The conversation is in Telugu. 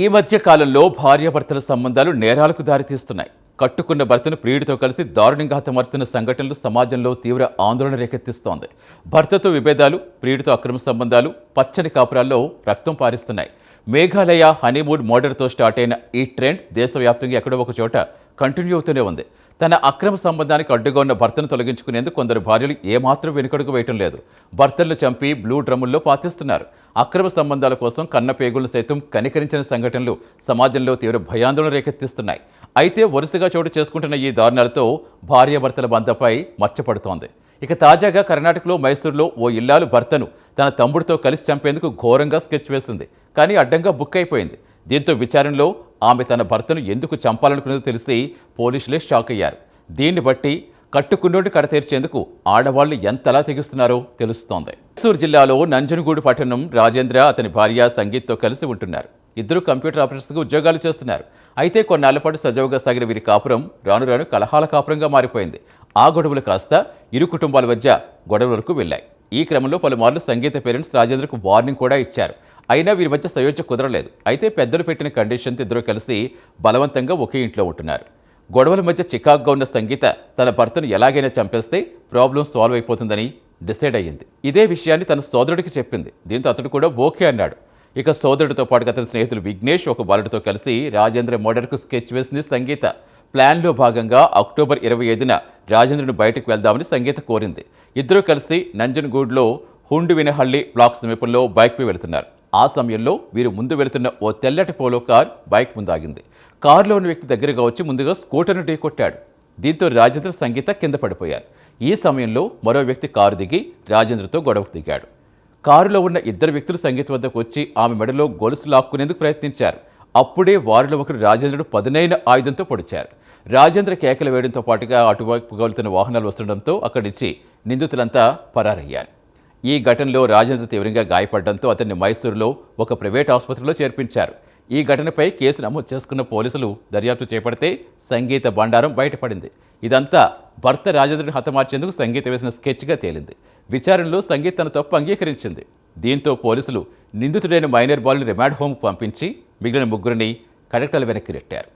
ఈ మధ్య కాలంలో భార్యాభర్తల సంబంధాలు నేరాలకు దారితీస్తున్నాయి కట్టుకున్న భర్తను ప్రియుడితో కలిసి దారుణంగా హతమార్చుతున్న సంఘటనలు సమాజంలో తీవ్ర ఆందోళన రేకెత్తిస్తోంది. భర్తతో విభేదాలు ప్రియుడితో అక్రమ సంబంధాలు పచ్చని కాపురాల్లో రక్తం పారిస్తున్నాయి. మేఘాలయ హనీమూన్ మోడర్తో స్టార్ట్ అయిన ఈ ట్రెండ్ దేశవ్యాప్తంగా ఎక్కడో ఒక చోట కంటిన్యూ అవుతూనే ఉంది. తన అక్రమ సంబంధానికి అడ్డుగా ఉన్న భర్తను తొలగించుకునేందుకు కొందరు భార్యలు ఏమాత్రం వెనుకడుగు వేయటం లేదు. భర్తలను చంపి బ్లూ డ్రమ్ముల్లో పాతిస్తున్నారు. అక్రమ సంబంధాల కోసం కన్న పేగులను సైతం కనికరించిన సంఘటనలు సమాజంలో తీవ్ర భయాందోళన రేకెత్తిస్తున్నాయి. అయితే వరుసగా చోటు చేసుకుంటున్న ఈ దారుణాలతో భార్యాభర్తల బంధపై మచ్చపడుతోంది ఇక తాజాగా కర్ణాటకలో మైసూరులో ఓ ఇల్లాలు భర్తను తన తమ్ముడితో కలిసి చంపేందుకు ఘోరంగా స్కెచ్ వేసింది. కానీ అడ్డంగా బుక్ అయిపోయింది. దీంతో విచారణలో ఆమె తన భర్తను ఎందుకు చంపాలనుకున్నదో తెలిసి పోలీసులే షాక్ అయ్యారు. దీన్ని బట్టి కట్టుకున్నోటి కడతీర్చేందుకు ఆడవాళ్ళు ఎంతలా తెగిస్తున్నారో తెలుస్తోంది. మైసూరు జిల్లాలో నంజనగూడు పట్టణం రాజేంద్ర అతని భార్య సంగీత్తో కలిసి ఉంటున్నారు. ఇద్దరు కంప్యూటర్ ఆపరేటర్స్గా ఉద్యోగాలు చేస్తున్నారు. అయితే కొన్నాళ్ళ పాటు సజావుగా సాగిన వీరి కాపురం రాను రాను కలహాల కాపురంగా మారిపోయింది. ఆ గొడవలు కాస్త ఇరు కుటుంబాల మధ్య గొడవల వరకు వెళ్ళాయి. ఈ క్రమంలో పలుమార్లు సంగీత పేరెంట్స్ రాజేంద్రకు వార్నింగ్ కూడా ఇచ్చారు. అయినా వీరి మధ్య సయోధ్య కుదరలేదు. అయితే పెద్దలు పెట్టిన కండిషన్తో ఇద్దరు కలిసి బలవంతంగా ఒకే ఇంట్లో ఉంటున్నారు. గొడవల మధ్య చికాగ్గా ఉన్న సంగీత తన భర్తను ఎలాగైనా చంపేస్తే ప్రాబ్లం సాల్వ్ అయిపోతుందని డిసైడ్ అయ్యింది. ఇదే విషయాన్ని తన సోదరుడికి చెప్పింది. దీంతో అతడు కూడా ఓకే అన్నాడు. ఇక సోదరుడితో పాటుగా అతని స్నేహితులు విఘ్నేష్ ఒక బాలుడితో కలిసి రాజేంద్ర మోడర్కు స్కెచ్ వేసింది సంగీత. ప్లాన్లో భాగంగా అక్టోబర్ ఇరవై ఐదున రాజేంద్రుని బయటకు వెళ్దామని సంగీత కోరింది. ఇద్దరూ కలిసి నంజన్గూడ్లో హుండువినహಳ್ಳಿ బ్లాక్ సమీపంలో బైక్పై వెళుతున్నారు. ఆ సమయంలో వీరు ముందు వెళుతున్న ఓ తెల్లటి పోలో కార్ బైక్ ముందు ఆగింది కారులో ఉన్న వ్యక్తి దగ్గరగా వచ్చి ముందుగా స్కూటర్ను ఢీకొట్టాడు దీంతో రాజేంద్ర సంగీత కింద పడిపోయారు. ఈ సమయంలో మరో వ్యక్తి కారు దిగి రాజేంద్రతో గొడవకు దిగాడు. కారులో ఉన్న ఇద్దరు వ్యక్తులు సంగీత వద్దకు వచ్చి ఆమె మెడలో గొలుసు లాక్కునేందుకు ప్రయత్నించారు. అప్పుడే వారిలో ఒకరు రాజేంద్రుడు పదునైన ఆయుధంతో పొడిచారు. రాజేంద్ర కేకలు వేయడంతో పాటుగా అటువైపు వెళ్తున్న వాహనాలు వస్తుండడంతో అక్కడి నుంచి నిందితులంతా పరారయ్యారు. ఈ ఘటనలో రాజేంద్ర తీవ్రంగా గాయపడడంతో అతన్ని మైసూరులో ఒక ప్రైవేట్ ఆసుపత్రిలో చేర్పించారు. ఈ ఘటనపై కేసు నమోదు చేసుకున్న పోలీసులు దర్యాప్తు చేపడితే సంగీత బండారం బయటపడింది. ఇదంతా భర్త రాజేంద్రుని హతమార్చేందుకు సంగీత వేసిన స్కెచ్గా తేలింది. విచారణలో సంగీత్ తన తప్పు అంగీకరించింది. దీంతో పోలీసులు నిందితుడైన మైనర్ బాల్ని రిమాండ్ హోమ్ పంపించి మిగిలిన ముగ్గురిని కలెక్టర్ల వెనక్కి నెట్టారు.